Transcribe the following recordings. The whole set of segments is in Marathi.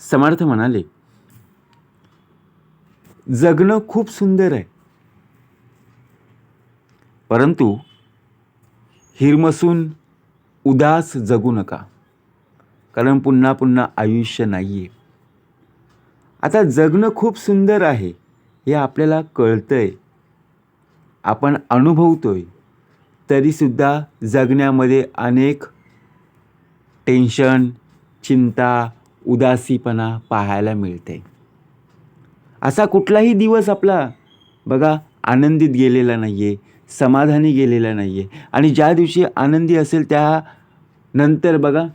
समर्थ म्हणाले जगणं खूप सुंदर आहे. परंतु हिरमसून उदास जगू नका कारण पुन्हा पुन्हा आयुष्य नाही आहे आता जगणं खूप सुंदर आहे हे आपल्याला कळतंय. आपण अनुभवतोय तरीसुद्धा जगण्यामध्ये अनेक टेन्शन चिंता उदासीपणा पाहायला मिळते. असा कुठलाही दिवस आपला बघा आनंदित गेलेला नाही आहे समाधानी गेलेला नाही आहे आणि ज्या दिवशी आनंदी असेल त्या नंतर बघा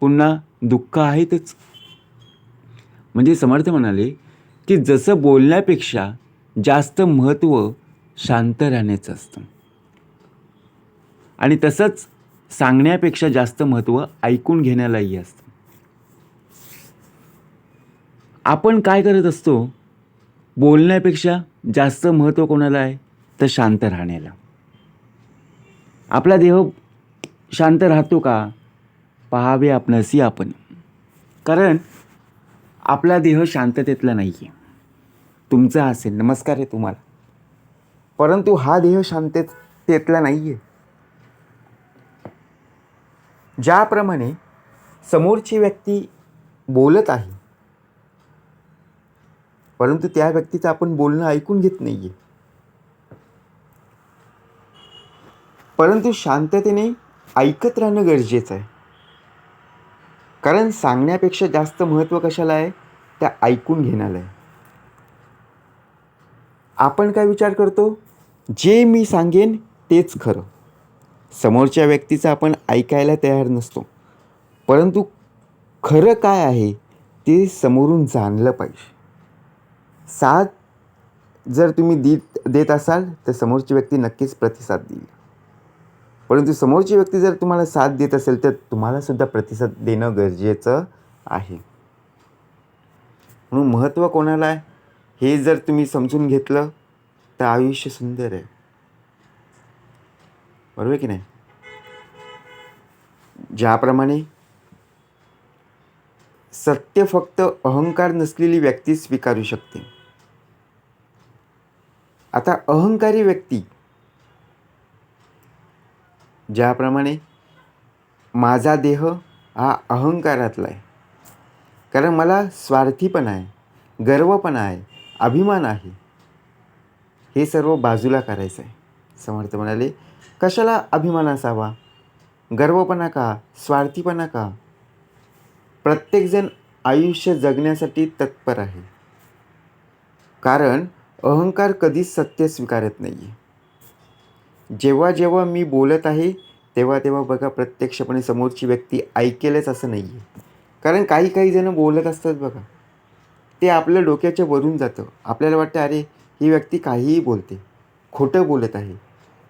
पुन्हा दुःख आहेतच. म्हणजे समर्थ म्हणाले की जसं बोलण्यापेक्षा जास्त महत्त्व शांत राहण्याचं असतं. आणि तसंच सांगण्यापेक्षा जास्त महत्त्व ऐकून घेण्यालाही असतं. आपण काय करत असतो? बोलण्यापेक्षा जास्त महत्त्व कोणाला आहे? तर शांत राहण्याला. आपला देह शांत राहतो का? पहावे आपणसी आपण. कारण आपला देह शांततेतला नाही आहे तुमचा असेल. नमस्कार आहे तुम्हाला. परंतु हा देह शांततेतला नाही आहे ज्याप्रमाणे समोरची व्यक्ती बोलत आहे परंतु त्या व्यक्तीचं आपण बोलणं ऐकून घेत नाही आहे परंतु शांततेने ऐकत राहणं गरजेचं आहे. कारण सांगण्यापेक्षा जास्त महत्त्व कशाला आहे? त्या ऐकून घेण्याला आहे. आपण काय विचार करतो? जे मी सांगेन तेच खरं. समोरच्या व्यक्तीचं आपण ऐकायला तयार नसतो. परंतु खरं काय आहे ते समोरून जाणलं पाहिजे. साथ जर तुम्ही देत देत असाल तर समोरची व्यक्ती नक्कीच प्रतिसाद देईल. परंतु समोरची व्यक्ती जर तुम्हाला साथ देत असेल तर तुम्हालासुद्धा प्रतिसाद देणं गरजेचं आहे. म्हणून महत्त्व कोणाला आहे? हे जर तुम्ही समजून घेतलं तर आयुष्य सुंदर आहे. बरोबर की नाही? ज्याप्रमाणे सत्य फक्त अहंकार नसलेली व्यक्ती स्वीकारू शकते. आता अहंकारी व्यक्ती ज्याप्रमाणे माझा देह हा अहंकारातला आहे. कारण मला स्वार्थीपणा आहे गर्वपणा आहे अभिमान आहे. हे सर्व बाजूला करायचं आहे. समर्थ म्हणाले कशाला अभिमान असावा? गर्वपणा का स्वार्थीपणा का प्रत्येकजण आयुष्य जगण्यासाठी तत्पर आहे. कारण अहंकार कधीच सत्य स्वीकारत नाही आहे जेव्हा जेव्हा मी बोलत आहे तेव्हा तेव्हा बघा प्रत्यक्षपणे समोरची व्यक्ती ऐकेलच असं नाही आहे कारण काही काही जणं बोलत असतात बघा. ते आपल्या डोक्याच्या वरून जातं. आपल्याला वाटतं अरे ही व्यक्ती काहीही बोलते. खोटं बोलत आहे.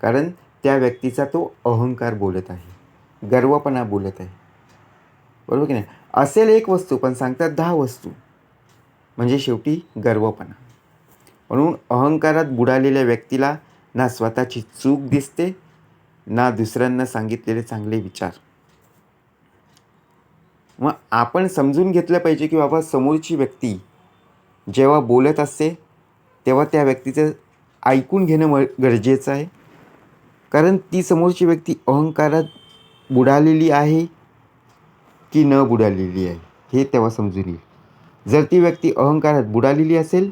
कारण त्या व्यक्तीचा तो अहंकार बोलत आहे. गर्वपणा बोलत आहे. बरोबर की नाही? असेल एक वस्तू पण सांगतात दहा वस्तू. म्हणजे शेवटी गर्वपणा. म्हणून अहंकारात बुडालेल्या व्यक्तीला ना स्वतःची चूक दिसते ना दुसऱ्यांना सांगितलेले चांगले विचार. मग आपण समजून घेतलं पाहिजे की बाबा समोरची व्यक्ती जेव्हा बोलत असते तेव्हा त्या व्यक्तीचं ऐकून घेणं म गरजेचं आहे. कारण ती समोरची व्यक्ती अहंकारात बुडालेली आहे की न बुडालेली आहे हे तेव्हा समजून येईल. जर ती व्यक्ती अहंकारात बुडालेली असेल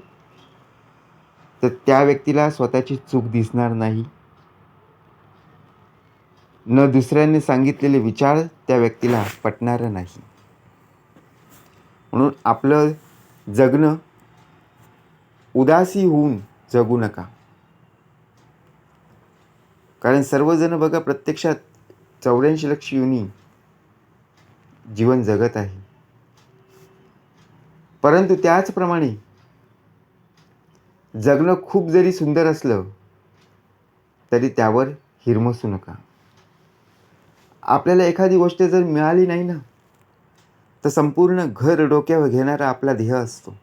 तर त्या व्यक्तीला स्वतःची चूक दिसणार नाही. न दुसऱ्याने सांगितलेले विचार त्या व्यक्तीला पटणार नाही. म्हणून आपलं जगणं उदासी होऊन जगू नका. कारण सर्वजण बघा प्रत्यक्षात चौऱ्याऐंशी लक्ष युनी जीवन जगत आहे. परंतु त्याचप्रमाणे जगणं खूप जरी सुंदर असलं तरी त्यावर हिरमसू नका. आपल्याला एखादी गोष्ट जर मिळाली नाही ना तर संपूर्ण घर डोक्यावर घेणारा आपला ध्येय असतो.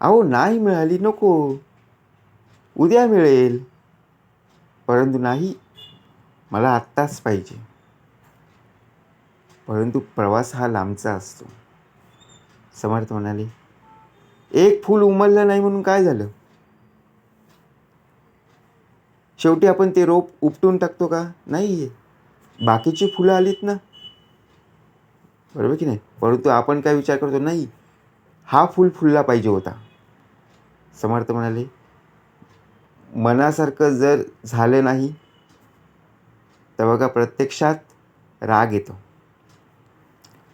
अहो नाही मिळाली नको. उद्या मिळेल. परंतु नाही मला आत्ताच पाहिजे. परंतु प्रवास हा लांबचा असतो. समर्थ म्हणाले एक फूल उमललं नाही म्हणून काय झालं? शेवटी आपण ते रोप उपटून टाकतो का? नाही बाकीची फुलं आलीत ना. बरोबर की नाही? परंतु आपण काय विचार करतो? नाही. हा फूल फुलला पाहिजे होता. समर्थ म्हणाले मनासारखं जर झालं नाही तर बघा प्रत्यक्षात राग येतो.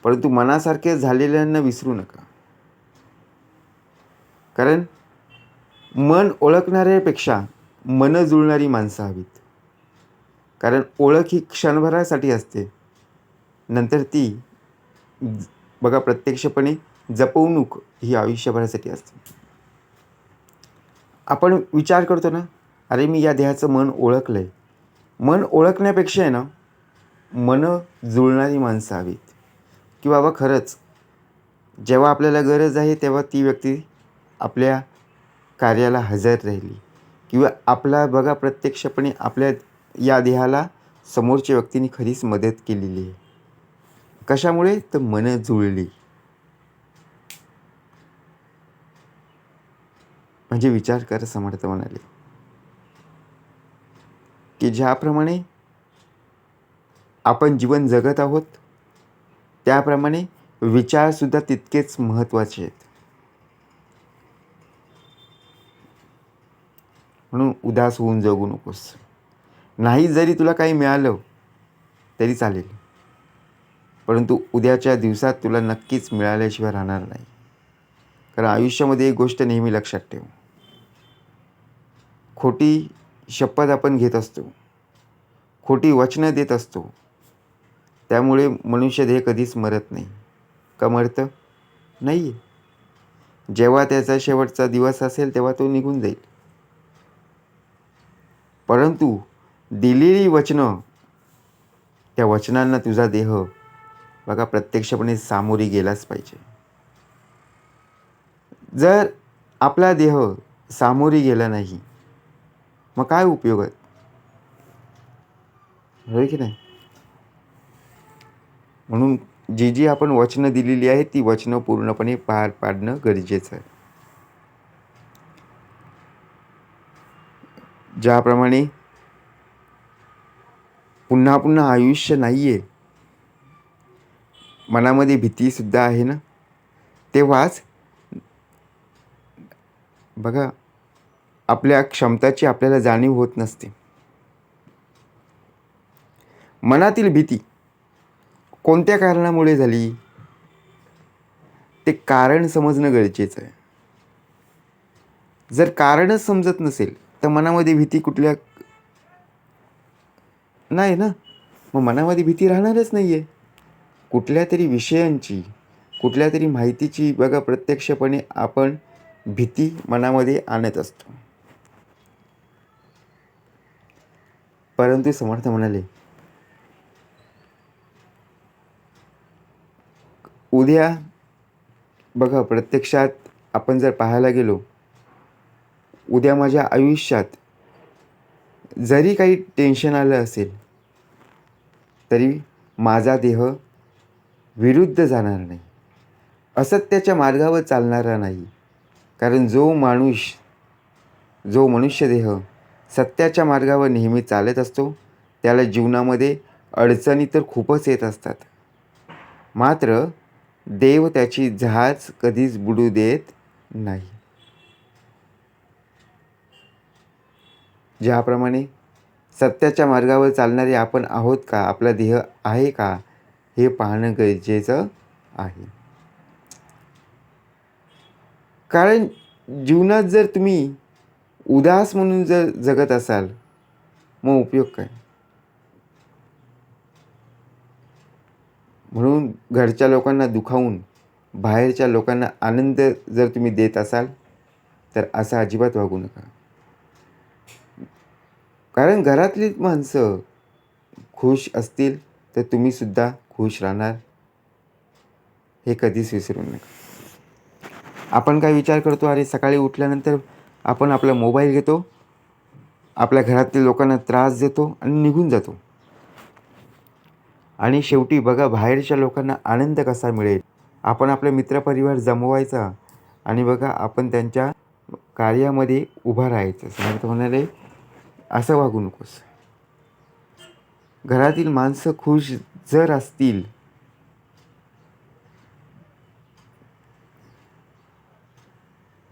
परंतु मनासारखे झालेल्यांना विसरू नका. कारण मन ओळखणाऱ्यापेक्षा मन जुळणारी माणसं हवीत. कारण ओळख ही क्षणभरासाठी असते. नंतर ती ज- बघा प्रत्यक्षपणे जपवणूक ही आयुष्यभरासाठी असते. आपण विचार करतो ना अरे मी या देहाचं मन ओळखलं आहे मन ओळखण्यापेक्षा आहे ना मन जुळणारी माणसं हवीत. की बाबा खरंच जेव्हा आपल्याला गरज आहे तेव्हा ती व्यक्ती आपल्या कार्याला हजर राहिली. किंवा आपला बघा प्रत्यक्षपणे आपल्या या देहाला समोरच्या व्यक्तीने खरीच मदत केलेली आहे. कशामुळे? तर मन जुळली. म्हणजे विचार कर समर्थ म्हणाले. की ज्याप्रमाणे आपण जीवन जगत आहोत त्याप्रमाणे विचारसुद्धा तितकेच महत्त्वाचे आहेत. म्हणून उदास होऊन जगू नकोस. नाही जरी तुला काही मिळालं तरी चालेल. परंतु उद्याच्या दिवसात तुला नक्कीच मिळाल्याशिवाय राहणार नाही. कारण आयुष्यामध्ये एक गोष्ट नेहमी लक्षात ठेव. खोटी शपथ आपण घेत असतो. खोटी वचनं देत असतो. त्यामुळे मनुष्य देह कधीच मरत नाही. का मरतं? नाही जेव्हा त्याचा शेवटचा दिवस असेल तेव्हा तो निघून जाईल. परंतु दिलेली वचनं त्या वचनांना तुझा देह बघा प्रत्यक्षपणे सामोरी गेलाच पाहिजे. जर आपला देह सामोरी गेला नाही मग काय उपयोग आहे? होय की नाही? म्हणून जी जी आपण वचनं दिलेली आहेत ती वचनं पूर्णपणे पार पाडणं गरजेचं आहे. ज्याप्रमाणे पुन्हा पुन्हा आयुष्य नाही आहे मनामध्ये भीतीसुद्धा आहे ना? तेव्हाच बघा आपल्या क्षमताची आपल्याला जाणीव होत नसते. मनातील भीती कोणत्या कारणामुळे झाली? ते कारण समजणं गरजेचं आहे. जर कारणच समजत नसेल तर मनामध्ये भीती कुठल्या नाही ना? मग मनामध्ये भीती राहणारच नाही आहे कुठल्या तरी विषयांची कुठल्या तरी माहितीची बघा प्रत्यक्षपणे आपण भीती मनामध्ये आणत असतो. परंतु समर्थ म्हणाले उद्या बघा प्रत्यक्षात आपण जर पाहायला गेलो उद्या माझ्या आयुष्यात जरी काही टेन्शन आलं असेल तरी माझा देह विरुद्ध जाणार नाही. असत्याच्या मार्गावर चालणारा नाही. कारण जो माणूस जो मनुष्यदेह सत्याच्या मार्गावर नेहमी चालत असतो त्याला जीवनामध्ये अडचणी तर खूपच येत असतात. मात्र देव त्याची जहाज कधीच बुडू देत नाही. ज्याप्रमाणे सत्याच्या मार्गावर चालणारे आपण आहोत का? आपला देह आहे का? हे पाहणं गरजेचं आहे. कारण जीवनात जर तुम्ही उदास म्हणून जर जगत असाल मग उपयोग काय? म्हणून घरच्या लोकांना दुखावून बाहेरच्या लोकांना आनंद जर तुम्ही देत असाल तर असं अजिबात वागू नका. कारण घरातलीच माणसं खुश असतील तर तुम्हीसुद्धा खुश राहणार. हे कधीच विसरू नका. आपण काय विचार करतो? अरे सकाळी उठल्यानंतर आपण आपला मोबाईल घेतो आपल्या घरातील लोकांना त्रास देतो आणि निघून जातो. आणि शेवटी बघा बाहेरच्या लोकांना आनंद कसा मिळेल? आपण आपले मित्रपरिवार जमवायचा आणि बघा आपण त्यांच्या कार्यामध्ये उभा राहायचं. समर्थ म्हणाले असं वागू नकोस. घरातील माणसं खुश जर असतील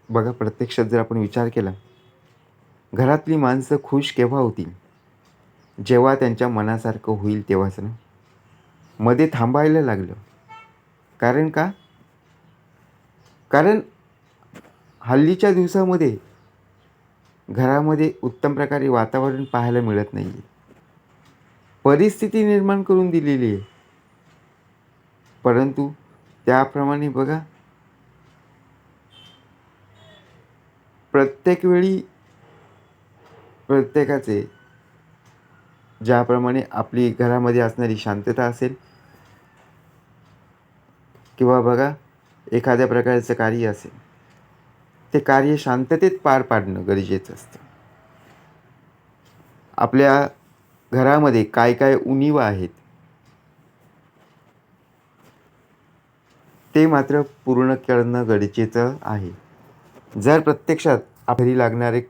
बघा प्रत्यक्षात जर आपण विचार केला घरातली माणसं खुश केव्हा होतील? जेव्हा त्यांच्या मनासारखं होईल तेव्हाच ना? मध्ये थांबायला लागलं. कारण का? कारण हल्लीच्या दिवसामध्ये घरामध्ये उत्तम प्रकारे वातावरण पाहायला मिळत नाही आहे परिस्थिती निर्माण करून दिलेली आहे. परंतु त्याप्रमाणे बघा प्रत्येक वेळी प्रत्येकाचे ज्याप्रमाणे आपली घरामध्ये असणारी शांतता असेल किंवा बघा एखाद्या प्रकारचं कार्य असेल ते कार्य शांततेत पार पाडणं गरजेचं असतं. आपल्या घरामध्ये काय काय उणीवा आहेत ते मात्र पूर्ण करणं गरजेचं आहे. जर प्रत्यक्षात घरी लागणारे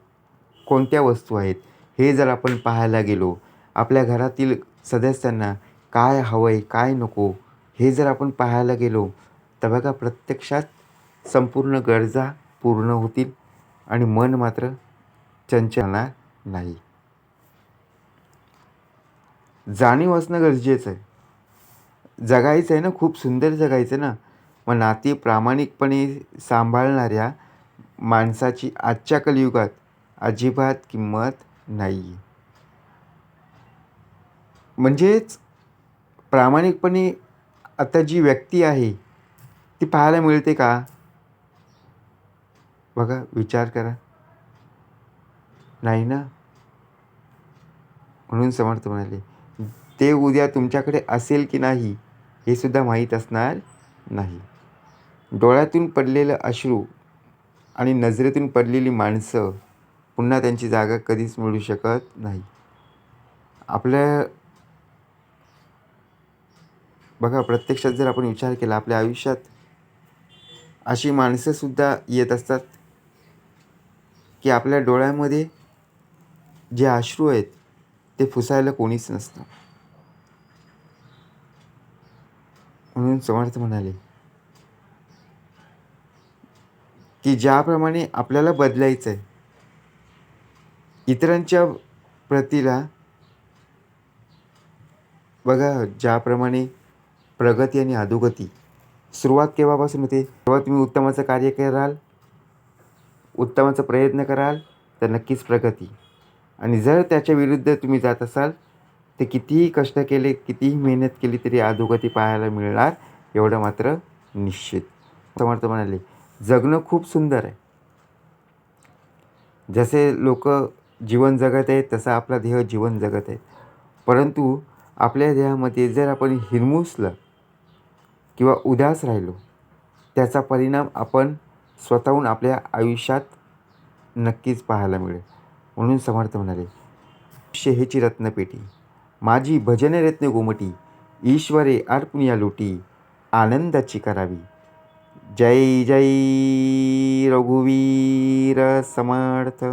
कोणत्या वस्तू आहेत हे जर आपण पाहायला गेलो आपल्या घरातील सदस्यांना काय हवं आहे काय नको हे जर आपण पाहायला गेलो तर बघा प्रत्यक्षात संपूर्ण गरजा पूर्ण होतील आणि मन मात्र चंचलणार नाही. जाणीव असणं गरजेचं आहे. जगायचं आहे ना खूप सुंदर जगायचं ना मग नाती प्रामाणिकपणे सांभाळणाऱ्या माणसाची आजच्या कलियुगात अजिबात किंमत नाही. आहे म्हणजेच प्रामाणिकपणे आता जी व्यक्ती आहे ती पाहायला मिळते का? बघा विचार करा. नाही ना? म्हणून समर्थ म्हणाले ते उद्या तुमच्याकडे असेल की नाही हे सुद्धा माहीत असणार नाही. डोळ्यातून पडलेलं अश्रू आणि नजरेतून पडलेली माणसं पुन्हा त्यांची जागा कधीच मिळू शकत नाही. आपल्या बघा प्रत्यक्षात जर आपण विचार केला आपल्या आयुष्यात अशी माणसंसुद्धा येत असतात की आपल्या डोळ्यामध्ये जे अश्रू आहेत ते पुसायला कोणीच नसतं. म्हणून समर्थ म्हणाले की ज्याप्रमाणे आपल्याला बदलायचं आहे इतरांच्या प्रतीला बघा ज्याप्रमाणे प्रगती आणि अधोगती. सुरुवात केव्हापासून होते? तेव्हा तुम्ही उत्तमाचं कार्य कराल उत्तमाचा प्रयत्न कराल तर नक्कीच प्रगती. आणि जर त्याच्या विरुद्ध तुम्ही जात असाल ते कितीही कष्ट केले कितीही मेहनत केली तरी अधोगती पाहायला मिळणार एवढं मात्र निश्चित. समर्थ म्हणाले जगणं खूप सुंदर आहे. जसे लोक जीवन जगत आहेत तसा आपला देह जीवन जगत आहे. परंतु आपल्या देहामध्ये जर आपण हिरमुसलं किंवा उदास राहिलो त्याचा परिणाम आपण स्वतःहून आपल्या आयुष्यात नक्कीच पाहायला मिळेल. म्हणून समर्थ म्हणाले शेहेची रत्नपेटी माझी भजन रत्न गोमटी ईश्वरे अर्पणिया लोटी आनंदाची करावी. जय जय रघुवीर समर्थ.